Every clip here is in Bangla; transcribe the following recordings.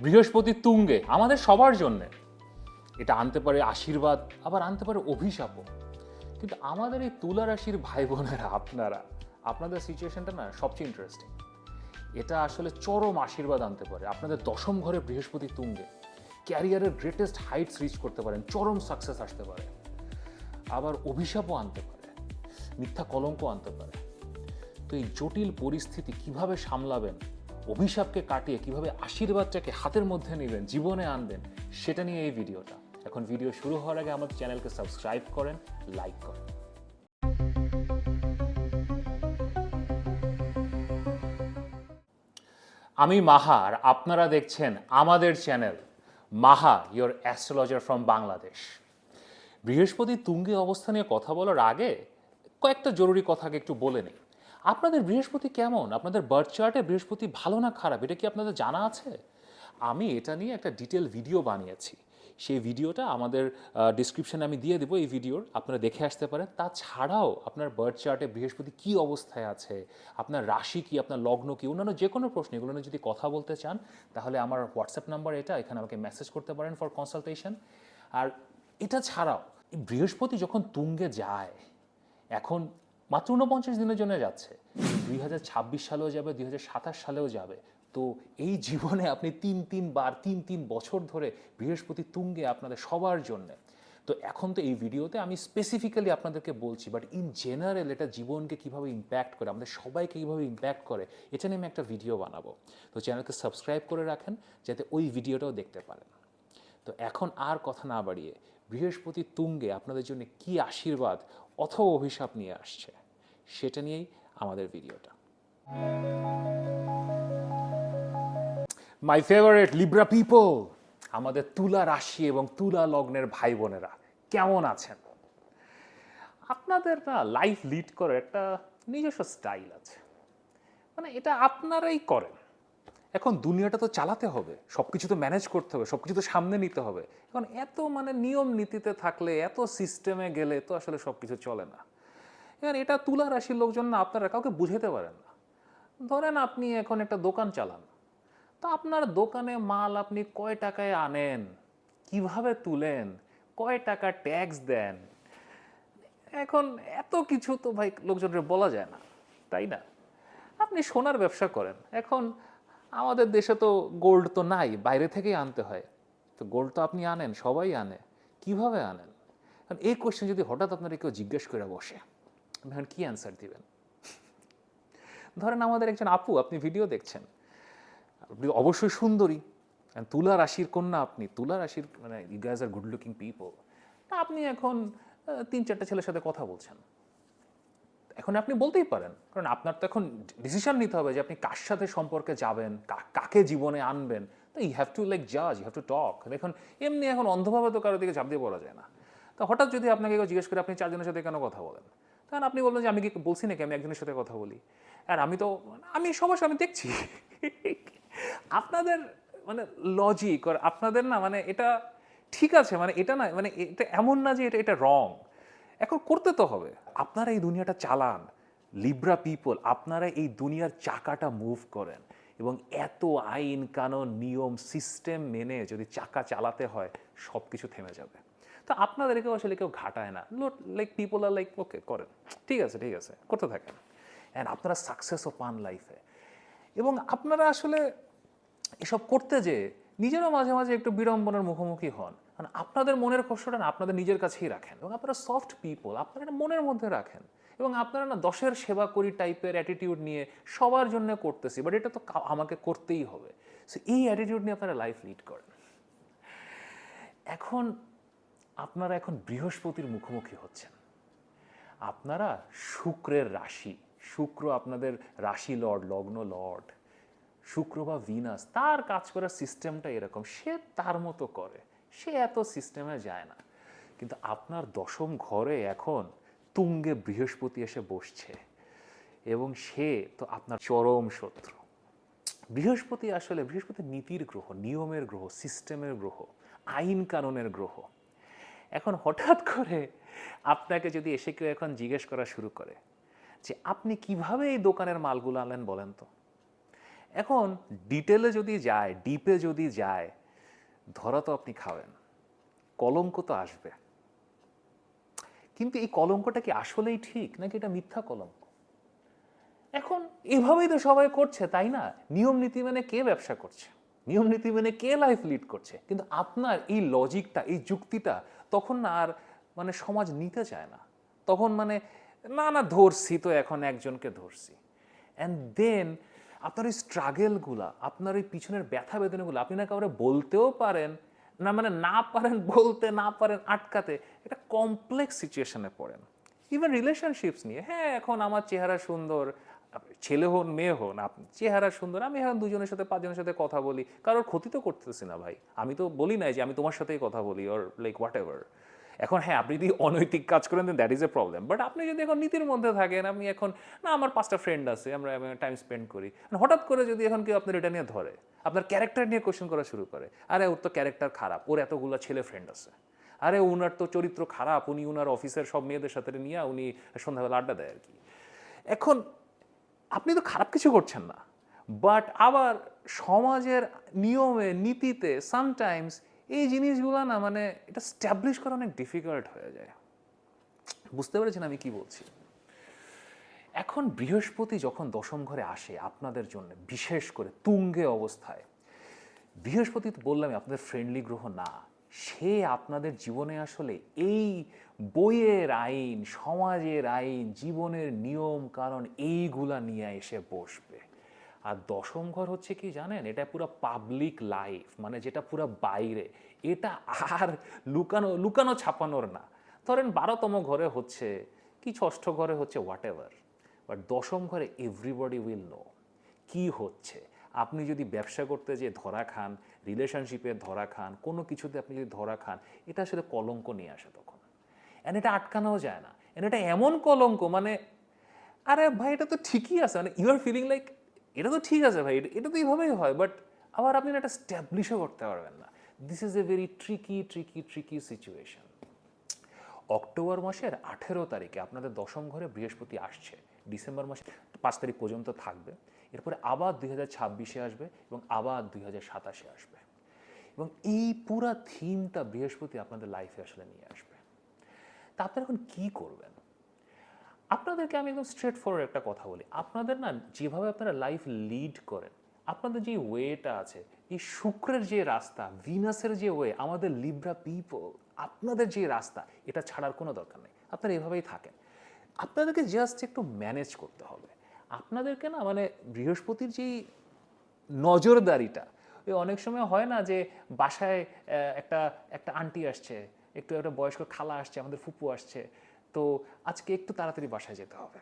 বৃহস্পতি তুঙ্গে, আমাদের সবার জন্যে। এটা আনতে পারে আশীর্বাদ, আবার আনতে পারে অভিশাপও। কিন্তু আমাদের এই তুলা রাশির ভাই বোনেরা আপনারা, আপনাদের সিচুয়েশনটা না সবচেয়ে ইন্টারেস্টিং এটা আসলে চরম আশীর্বাদ আনতে পারে। আপনাদের দশম ঘরে বৃহস্পতি তুঙ্গে ক্যারিয়ারের গ্রেটেস্ট হাইটস রিচ করতে পারেন, চরম সাকসেস আসতে পারে। আবার অভিশাপও আনতে পারে, মিথ্যা কলঙ্ক আনতে পারে। তো এই জটিল পরিস্থিতি কীভাবে সামলাবেন অভিশাপকে কাটিয়ে কীভাবে আশীর্বাদটাকে হাতের মধ্যে নেবেন জীবনে আনবেন, সেটা নিয়ে এই ভিডিওটা। এখন ভিডিও শুরু হওয়ার আগে আমাদের চ্যানেলকে সাবস্ক্রাইব করেন, লাইক করেন। আমি মাহা আর আপনারা দেখছেন আমাদের channel, Maha your astrologer from Bangladesh বৃহস্পতি তুঙ্গে অবস্থা নিয়ে কথা বলার আগে কয়েকটা জরুরি কথাকে একটু বলে নিই। আপনাদের বৃহস্পতি কেমন? আপনাদের বার্থ চার্টে বৃহস্পতি ভালো না খারাপ? এটা কি আপনাদের জানা আছে? আমি এটা নিয়ে একটা ডিটেল ভিডিও বানিয়েছি। সেই ভিডিওটা আমাদের ডিসক্রিপশনে আমি দিয়ে দেবো এই ভিডিওর আপনারা দেখে আসতে পারেন। তাছাড়াও আপনার বার্থ চার্টে বৃহস্পতি কী অবস্থায় আছে? আপনার রাশি কি? আপনার লগ্ন কি? অন্যান্য যে কোনো প্রশ্ন, এগুলো নিয়ে যদি কথা বলতে চান, তাহলে আমার হোয়াটসঅ্যাপ নাম্বার এটা। এখানে আমাকে মেসেজ করতে পারেন ফর কনসালটেশন আর এটা ছাড়াও বৃহস্পতি যখন তুঙ্গে যায়, এখন মাত্র ঊনপঞ্চাশ দিনের জন্য যাচ্ছে। দুই হাজার ছাব্বিশ সালেও যাবে, দুই হাজার সাতাশ সালেও যাবে। তো এই জীবনে আপনি তিন, তিনবার, তিন তিন বছর ধরে বৃহস্পতি তুঙ্গে আপনাদের সবার জন্যে। তো এখন তো এই ভিডিওতে আমি স্পেসিফিক্যালি আপনাদেরকে বলছি বাট ইন জেনারেল এটা জীবনকে কীভাবে ইম্প্যাক্ট করে, আমাদের সবাইকে কীভাবে ইম্প্যাক্ট করে, এটা নিয়ে আমি একটা ভিডিও বানাবো। তো চ্যানেলকে সাবস্ক্রাইব করে রাখেন, যাতে ওই ভিডিওটাও দেখতে পারেন। তো এখন আর কথা না বাড়িয়ে, বৃহস্পতি তুঙ্গে আপনাদের জন্য কি আশীর্বাদ অথবা অভিশাপ নিয়ে আসছে? সেটা নিয়েই আমাদের ভিডিওটা। মাই ফেভারিট লিব্রা পিপল আমাদের তুলা রাশি এবং তুলা লগ্নের ভাই বোনেরা কেমন আছেন? আপনাদের না লাইফ লিড করার একটা নিজস্ব স্টাইল আছে। মানে এটা আপনারাই করেন। এখন দুনিয়াটা তো চালাতে হবে সব কিছু তো ম্যানেজ করতে হবে সব কিছু তো সামনে নিতে হবে। এখন এত মানে নিয়ম নীতিতে থাকলে, এত সিস্টেমে গেলে তো আসলে সব কিছু চলে না। এবার এটা তুলা রাশির লোকজন না, আপনারা কাউকে বুঝাতে পারেন না। ধরেন আপনি এখন একটা দোকান চালান। তো আপনার দোকানে মাল আপনি কয় টাকায় আনেন? কীভাবে তুলেন? কয় টাকা ট্যাক্স দেন? এখন এত কিছু তো ভাই লোকজনের বলা যায় না, তাই না? আপনি সোনার ব্যবসা করেন। এখন আমাদের দেশে তো গোল্ড তো নাই, বাইরে থেকেই আনতে হয়। তো গোল্ড তো আপনি আনেন, সবাই আনে। কীভাবে আনেন? কারণ এই কোয়েশ্চেন যদি হঠাৎ আপনারা কেউ জিজ্ঞেস করে বসে এখন কি অ্যান্সার দিবেন? ধরেন আমাদের একজন আপু, আপনি ভিডিও দেখছেন। আপনি অবশ্যই সুন্দরী। তুলা রাশির কন্যা আপনি, তুলা রাশির মানে you are good looking people আপনি এখন তিন চারটা ছেলের সাথে কথা বলছেন। এখন আপনি বলতেই পারেন, কারণ আপনার তো এখন ডিসিশন নিতে হবে যে আপনি কার সাথে সম্পর্কে যাবেন কাকে জীবনে আনবেন। তো ইউ হ্যাভ টু লাইক জাজ ইউ হ্যাভ টু টক এখন এমনি এখন অন্ধভাবে তো কারও দিকে চাপ দিয়ে পড়া যায় না। তো হঠাৎ যদি আপনাকে জিজ্ঞেস করে, আপনি চারজনের সাথে কেন কথা বলেন? তখন আপনি বলবেন যে আমি কি বলছি নাকি? আমি একজনের সাথে কথা বলি। আর আমি তো, আমি সবার আমি দেখছি। আপনাদের মানে লজিক আর আপনাদের না মানে এটা ঠিক আছে মানে এটা না মানে এটা এমন না যে এটা এটা রং এখন করতে তো হবে। আপনারা এই দুনিয়াটা চালান। লিব্রা পিপল আপনারা এই দুনিয়ার চাকাটা মুভ করেন। এবং এত আইন কানুন নিয়ম সিস্টেম মেনে যদি চাকা চালাতে হয় সব কিছু থেমে যাবে। তো আপনাদেরকেও আসলে কেউ ঘাটায় না। Lot like people are like okay করেন। ঠিক আছে ঠিক আছে, করতে থাকেন। অ্যান্ড আপনারা সাকসেসও পান লাইফে এবং আপনারা আসলে এসব করতে যে নিজেরও মাঝে মাঝে একটু বিড়ম্বনার মুখোমুখি হন। কারণ আপনাদের মনের কষ্টটা না আপনাদের নিজের কাছেই রাখেন। এবং আপনারা সফট পিপল আপনারা মনের মধ্যে রাখেন। এবং আপনারা না দশের সেবা করি টাইপের অ্যাটিটিউড নিয়ে সবার জন্য করতেছি বাট এটা তো আমাকে করতেই হবে। সো এই অ্যাটিটিউড নিয়ে আপনারা লাইফ লিড করেন। এখন আপনারা এখন বৃহস্পতির মুখোমুখি হচ্ছেন। আপনারা শুক্রের রাশি, শুক্র আপনাদের রাশি লর্ড, লগ্ন লর্ড, শুক্র বা ভিনাস, তার কাজ করার সিস্টেমটা এরকম, সে তার মতো করে, সে এত সিস্টেমে যায় না। কিন্তু আপনার দশম ঘরে এখন তুঙ্গে বৃহস্পতি এসে বসছে এবং সে তো আপনার চরম শত্রু। বৃহস্পতি আসলে বৃহস্পতি নীতির গ্রহ, নিয়মের গ্রহ, সিস্টেমের গ্রহ, আইন কানুনের গ্রহ। এখন হঠাৎ করে আপনাকে যদি এসে কেউ এখন জিজ্ঞেস করা শুরু করে যে আপনি কীভাবে এই দোকানের মালগুলো আনলেন বলেন তো? এখন ডিটেলে যদি যায় ডিপে যদি যায়, ধরা তো আপনি খাবেন, কলঙ্ক তো আসবে। কিন্তু এই কলঙ্কটা কি আসলেই ঠিক নাকি এটা মিথ্যা কলঙ্ক? এখন এভাবেই তো সবাই করছে, তাই না? নিয়ম নীতি মেনে কে ব্যবসা করছে? নিয়ম নীতি মেনে কে লাইফ লিড করছে? কিন্তু আপনার এই লজিকটা এই যুক্তিটা তখন না আর মানে সমাজ নিতে চায় না। তখন মানে না না, ধরছি তো, এখন একজনকে ধরছি। অ্যান্ড দেন আপনার ওই স্ট্রাগেলগুলা আপনার ওই পিছনের ব্যথা বেদনাগুলো আপনি না কাউরে বলতেও পারেন, না মানে না পারেন বলতে, না পারেন আটকাতে একটা কমপ্লেক্স সিচুয়েশনে পড়েন। ইভেন রিলেশনশিপস নিয়ে হ্যাঁ এখন আমার চেহারা সুন্দর ছেলে হন, মেয়ে হন, আপনি চেহারা সুন্দর, আমি এখন দুজনের সাথে, পাঁচজনের সাথে কথা বলি, কারোর ক্ষতি তো করতেছি না ভাই। আমি তো বলি নাই যে আমি তোমার সাথেই কথা বলি ওর লাইক হোয়াট এভার এখন হ্যাঁ আপনি যদি অনৈতিক কাজ করেন then that is a problem but আপনি যদি এখন নীতির মধ্যে থাকেন, আমি এখন, না, আমার পাঁচটা ফ্রেন্ড আছে, আমরা টাইম স্পেন্ড করি। হঠাৎ করে যদি এখন কেউ আপনার এটা নিয়ে ধরে, আপনার ক্যারেক্টার নিয়ে কোশ্চেন করা শুরু করে, আরে ওর তো ক্যারেক্টার খারাপ, ওর এতগুলো ছেলে ফ্রেন্ড আছে। আরে উনার তো চরিত্র খারাপ, উনি উনার অফিসের সব মেয়েদের সাথে নিয়ে, উনি সন্ধ্যাবেলা আড্ডা দেয় আর কি। এখন আপনি তো খারাপ কিছু করছেন না। বাট আবার সমাজের নিয়মে, নীতিতে সামটাইমস এই জিনিসগুলো না মানে এটা স্ট্যাবলিশ করা অনেক ডিফিকাল্ট হয়ে যায়। বুঝতে পেরেছেন আমি কি বলছি? এখন বৃহস্পতি যখন দশম ঘরে আসে আপনাদের জন্য, বিশেষ করে তুঙ্গে অবস্থায়, বৃহস্পতি তো বললামই আপনাদের ফ্রেন্ডলি গ্রহ না, সে আপনাদের জীবনে আসলে এই বইয়ের আইন, সমাজের আইন, জীবনের নিয়ম, কারণ এইগুলা নিয়ে এসে বসবে। আর দশম ঘর হচ্ছে কি জানেন? এটা পুরো পাবলিক লাইফ মানে যেটা পুরো বাইরে। এটা আর লুকানো লুকানো ছাপানোর না। ধরেন বারোতম ঘরে হচ্ছে কি, ষষ্ঠ ঘরে হচ্ছে হোয়াট এভার বাট দশম ঘরে এভরিবডি উইল নো কি হচ্ছে। আপনি যদি ব্যবসা করতে যে ধরা খান রিলেশনশিপে ধরা খান, কোনো কিছুতে আপনি যদি ধরা খান এটা আসলে কলঙ্ক নিয়ে আসে তখন। অ্যান্ড এটা আটকানোও যায় না। অ্যান্ড এটা এমন কলঙ্ক মানে আরে ভাই, এটা তো ঠিকই আছে। মানে ইউ আর ফিলিং লাইক এটা তো ঠিক আছে ভাই, এটা- তো এইভাবেই হয় বাট আবার আপনি এটা স্ট্যাবলিশও করতে পারবেন না। This is a very tricky tricky tricky situation October মাসের আঠেরো তারিখে আপনাদের দশম ঘরে বৃহস্পতি আসছে। ডিসেম্বর মাসে পাঁচ তারিখ পর্যন্ত থাকবে। এরপরে আবার দুই হাজার ছাব্বিশে আসবে এবং আবার দুই হাজার সাতাশে আসবে। এবং এই পুরা থিমটা বৃহস্পতি আপনাদের লাইফে আসলে নিয়ে আসবে। আপনারা এখন কী করবেন? আপনাদেরকে আমি একদম স্ট্রেট ফরওয়ার্ড একটা কথা বলি। আপনাদের না যেভাবে আপনারা লাইফ লিড করেন, আপনাদের যে ওয়েটা আছে, এই শুক্রের যে রাস্তা ভিনাসের যে ওয়ে আমাদের লিব্রা পিপল আপনাদের যে রাস্তা, এটা ছাড়ার কোনো দরকার নেই। আপনারা এভাবেই থাকেন। আপনাদেরকে জাস্ট একটু ম্যানেজ করতে হবে। আপনাদেরকে না মানে বৃহস্পতির যেই নজরদারিটা, ওই অনেক সময় হয় না যে বাসায় একটা একটা আন্টি আসছে একটু একটা বয়স্ক খালা আসছে, আমাদের ফুপু আসছে, তো আজকে একটু তাড়াতাড়ি বাসায় যেতে হবে।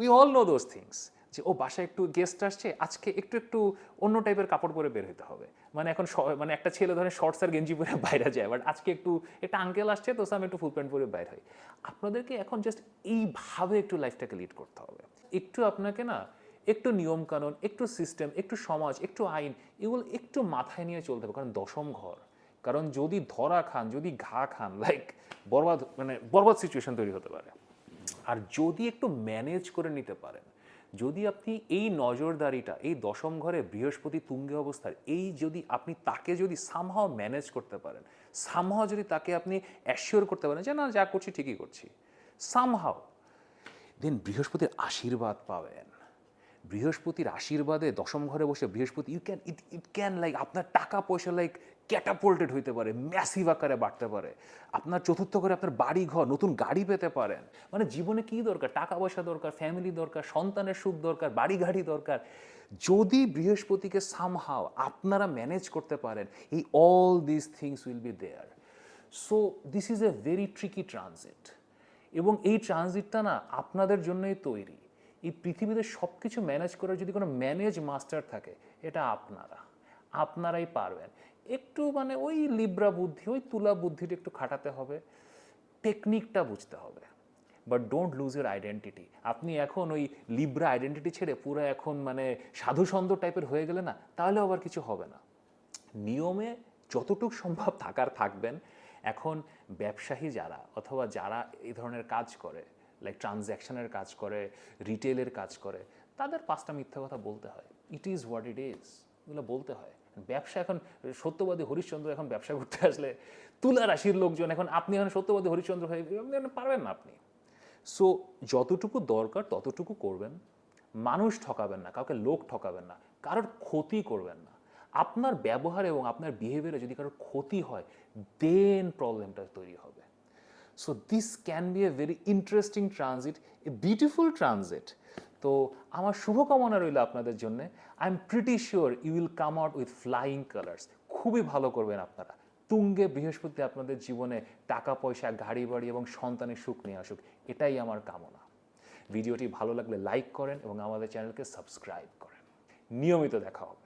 We all know those things যে ও বাসায় একটু গেস্ট আসছে, আজকে একটু একটু অন্য টাইপের কাপড় পরে বের হতে হবে। মানে এখন মানে একটা ছেলে ধরেন শর্টস আর গেঞ্জি পরে বাইরে যায় বাট আজকে একটু, একটা আঙ্কেল আসছে, তো আমি একটু ফুল প্যান্ট পরে বাইরে হই। আপনাদেরকে এখন জাস্ট এইভাবে একটু লাইফটাকে লিড করতে হবে। একটু আপনাকে না, একটু নিয়ম কানুন একটু সিস্টেম একটু সমাজ, একটু আইন, এগুলো একটু মাথায় নিয়ে চলতে হবে, কারণ দশম ঘর কারণ যদি ধরা খান, যদি ঘা খান লাইক বরবাদ মানে বরবাদ সিচুয়েশন তৈরি হতে পারে। আর যদি একটু ম্যানেজ করে নিতে পারেন, যদি আপনি এই নজরদারিটা, এই দশম ঘরে বৃহস্পতি তুঙ্গে অবস্থার এই যদি আপনি তাকে যদি সামহাও ম্যানেজ করতে পারেন সামহাও যদি তাকে আপনি অ্যাসিওর করতে পারেন যে, না, যা করছি ঠিকই করছি। সামহাও দেন বৃহস্পতির আশীর্বাদ পাবেন। বৃহস্পতির আশীর্বাদে দশম ঘরে বসে বৃহস্পতি you can it it can like আপনার টাকা পয়সা লাইক ক্যাটাপোল্টেড হইতে পারে ম্যাসিভ আকারে বাড়তে পারে। আপনার চতুর্থ করে আপনার বাড়ি ঘর নতুন গাড়ি পেতে পারেন। মানে জীবনে কি দরকার? টাকা পয়সা দরকার ফ্যামিলি দরকার, সন্তানের সুখ দরকার বাড়ি গাড়ি দরকার। যদি বৃহস্পতিকে সামহাও আপনারা ম্যানেজ করতে পারেন, এই all this things will be there so this is a very tricky transit এবং এই ট্রানজিটটা না আপনাদের জন্যই তৈরি। এই পৃথিবীতে সব কিছু ম্যানেজ করার যদি কোনো ম্যানেজ মাস্টার থাকে, এটা আপনারা। আপনারাই পারবেন। একটু মানে ওই লিব্রা বুদ্ধি, ওই তুলা বুদ্ধিটা একটু খাটাতে হবে টেকনিকটা বুঝতে হবে। But don't lose your identity আপনি এখন ওই লিব্রা আইডেন্টিটি ছেড়ে পুরো এখন মানে সাধুসন্ধ টাইপের হয়ে গেলে না, তাহলে আবার কিছু হবে না। নিয়মে যতটুক সম্ভব থাকার থাকবেন। এখন ব্যবসায়ী যারা অথবা যারা এই ধরনের কাজ করে লাইক ট্রানজ্যাকশনের কাজ করে রিটেলের কাজ করে, তাদের পাঁচটা মিথ্যা কথা বলতে হয়। It is what it is এগুলো বলতে হয়। ব্যবসা এখন, সত্যবাদী হরিশ্চন্দ্র এখন ব্যবসা করতে আসলে তুলা রাশির লোকজন, এখন আপনি এখন সত্যবাদী হরিশ্চন্দ্র হয়ে পারবেন না আপনি। সো যতটুকু দরকার ততটুকু করবেন। মানুষ ঠকাবেন না, কাউকে লোক ঠকাবেন না, কারোর ক্ষতি করবেন না। আপনার ব্যবহার এবং আপনার বিহেভিয়ারে যদি কারোর ক্ষতি হয় দেন প্রবলেমটা তৈরি হবে। So this can be a very interesting transit a beautiful transit তো আমার শুভকামনা রইল আপনাদের জন্য। I am pretty sure you will come out with flying colours খুবই ভালো করবেন আপনারা। তুঙ্গে বৃহস্পতি আপনাদের জীবনে টাকা, পয়সা, গাড়ি, বাড়ি এবং সন্তানের সুখ নিয়ে আসুক। এটাই আমার কামনা। ভিডিওটি ভালো লাগলে লাইক করেন এবং আমাদের চ্যানেলকে সাবস্ক্রাইব করেন। নিয়মিত দেখা হবে।